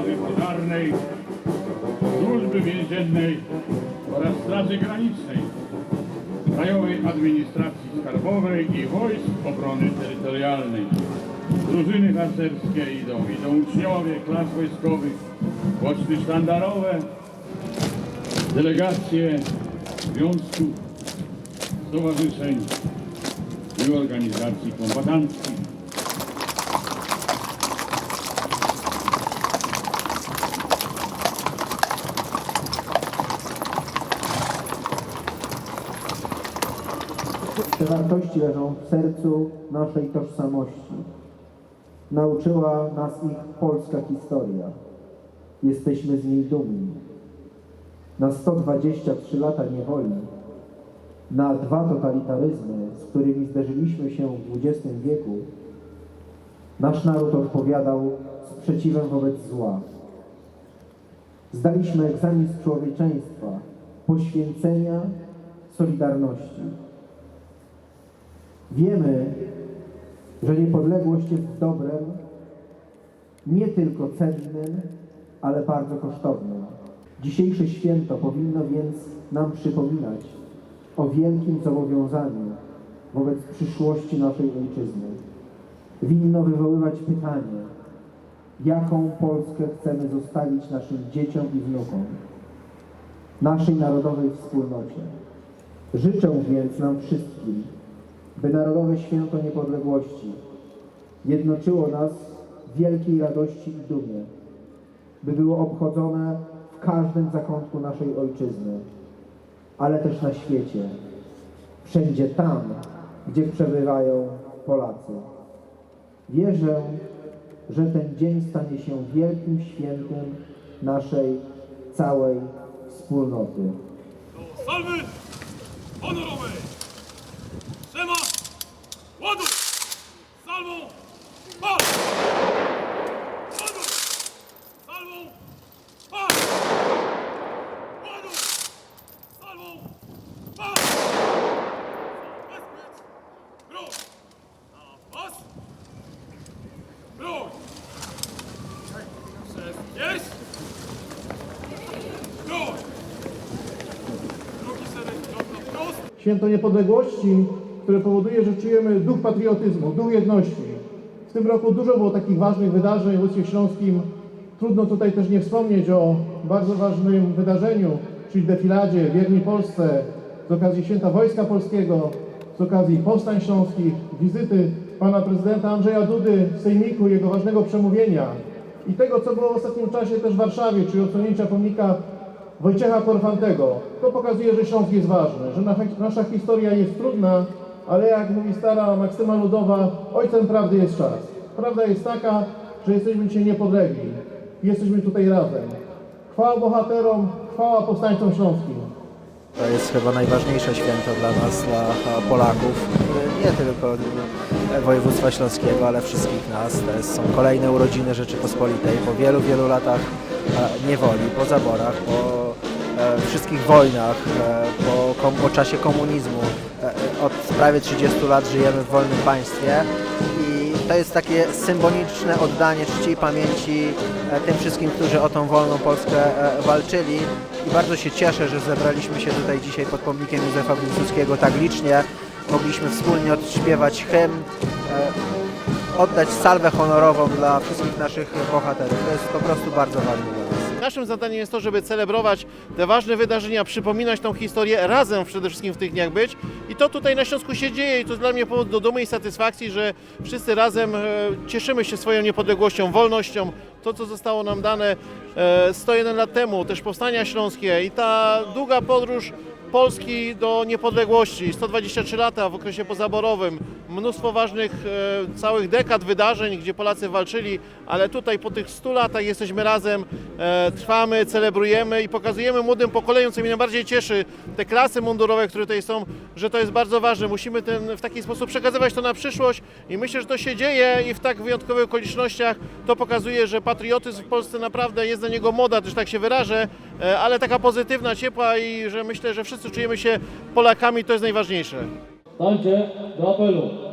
Straży Pożarnej, Służby Więziennej oraz Straży Granicznej, Krajowej Administracji Skarbowej i Wojsk Obrony Terytorialnej. Drużyny harcerskie idą, idą uczniowie klas wojskowych, poczty sztandarowe, delegacje związków, stowarzyszeń i organizacji kombatanckich. Te wartości leżą w sercu naszej tożsamości. Nauczyła nas ich polska historia. Jesteśmy z niej dumni. Na 123 lata niewoli, na dwa totalitaryzmy, z którymi zderzyliśmy się w XX wieku, nasz naród odpowiadał sprzeciwem wobec zła. Zdaliśmy egzamin z człowieczeństwa, poświęcenia, solidarności. Wiemy, że niepodległość jest dobrem nie tylko cennym, ale bardzo kosztownym. Dzisiejsze święto powinno więc nam przypominać o wielkim zobowiązaniu wobec przyszłości naszej ojczyzny. Winno wywoływać pytanie, jaką Polskę chcemy zostawić naszym dzieciom i wnukom, naszej narodowej wspólnocie. Życzę więc nam wszystkim, by Narodowe Święto Niepodległości jednoczyło nas w wielkiej radości i dumie, by było obchodzone w każdym zakątku naszej ojczyzny, ale też na świecie, wszędzie tam, gdzie przebywają Polacy. Wierzę, że ten dzień stanie się wielkim świętem naszej całej wspólnoty. Salwy honorowej! Ładuj! Salwą! Pal! Ładuj! Salwą! Pal! Ładuj! Salwą! Pal! Bezpiecz! Broń! Na pas! Broń! Przez pięść! Broń! Drugi ciąg na wprost! Święto Niepodległości, które powoduje, że czujemy duch patriotyzmu, duch jedności. W tym roku dużo było takich ważnych wydarzeń w województwie śląskim. Trudno tutaj też nie wspomnieć o bardzo ważnym wydarzeniu, czyli defiladzie Wierni Polsce z okazji Święta Wojska Polskiego, z okazji powstań śląskich, wizyty pana prezydenta Andrzeja Dudy w Sejmiku, jego ważnego przemówienia i tego, co było w ostatnim czasie też w Warszawie, czyli odsłonięcia pomnika Wojciecha Korfantego. To pokazuje, że Śląsk jest ważny, że nasza historia jest trudna, ale jak mówi stara Maksyma Ludowa, ojcem prawdy jest czas. Prawda jest taka, że jesteśmy dzisiaj niepodlegli. Jesteśmy tutaj razem. Chwała bohaterom, chwała powstańcom śląskim. To jest chyba najważniejsze święto dla nas, dla Polaków, nie tylko województwa śląskiego, ale wszystkich nas. To są kolejne urodziny Rzeczypospolitej po wielu, wielu latach e, niewoli, po zaborach, po e, wszystkich wojnach, e, po, po czasie komunizmu. Od prawie 30 lat żyjemy w wolnym państwie i to jest takie symboliczne oddanie czci i pamięci e, tym wszystkim, którzy o tą wolną Polskę e, walczyli. I bardzo się cieszę, że zebraliśmy się tutaj dzisiaj pod pomnikiem Józefa Piłsudskiego tak licznie. Mogliśmy wspólnie odśpiewać hymn, e, oddać salwę honorową dla wszystkich naszych bohaterów. To jest po prostu bardzo ważne. Naszym zadaniem jest to, żeby celebrować te ważne wydarzenia, przypominać tą historię, razem przede wszystkim w tych dniach być. I to tutaj na Śląsku się dzieje i to dla mnie powód do dumy i satysfakcji, że wszyscy razem e, cieszymy się swoją niepodległością, wolnością. To, co zostało nam dane e, 101 lat temu, też powstania śląskie i ta długa podróż Polski do niepodległości, 123 lata w okresie pozaborowym, mnóstwo ważnych e, całych dekad wydarzeń, gdzie Polacy walczyli, ale tutaj po tych 100 latach jesteśmy razem, e, trwamy, celebrujemy i pokazujemy młodym pokoleniom, co mnie najbardziej cieszy, te klasy mundurowe, które tutaj są, że to jest bardzo ważne. Musimy ten, w taki sposób przekazywać to na przyszłość i myślę, że to się dzieje i w tak wyjątkowych okolicznościach to pokazuje, że patriotyzm w Polsce naprawdę jest na niego moda, też tak się wyrażę, ale taka pozytywna, ciepła i że myślę, że wszyscy czujemy się Polakami, to jest najważniejsze. Stańcie do apelu.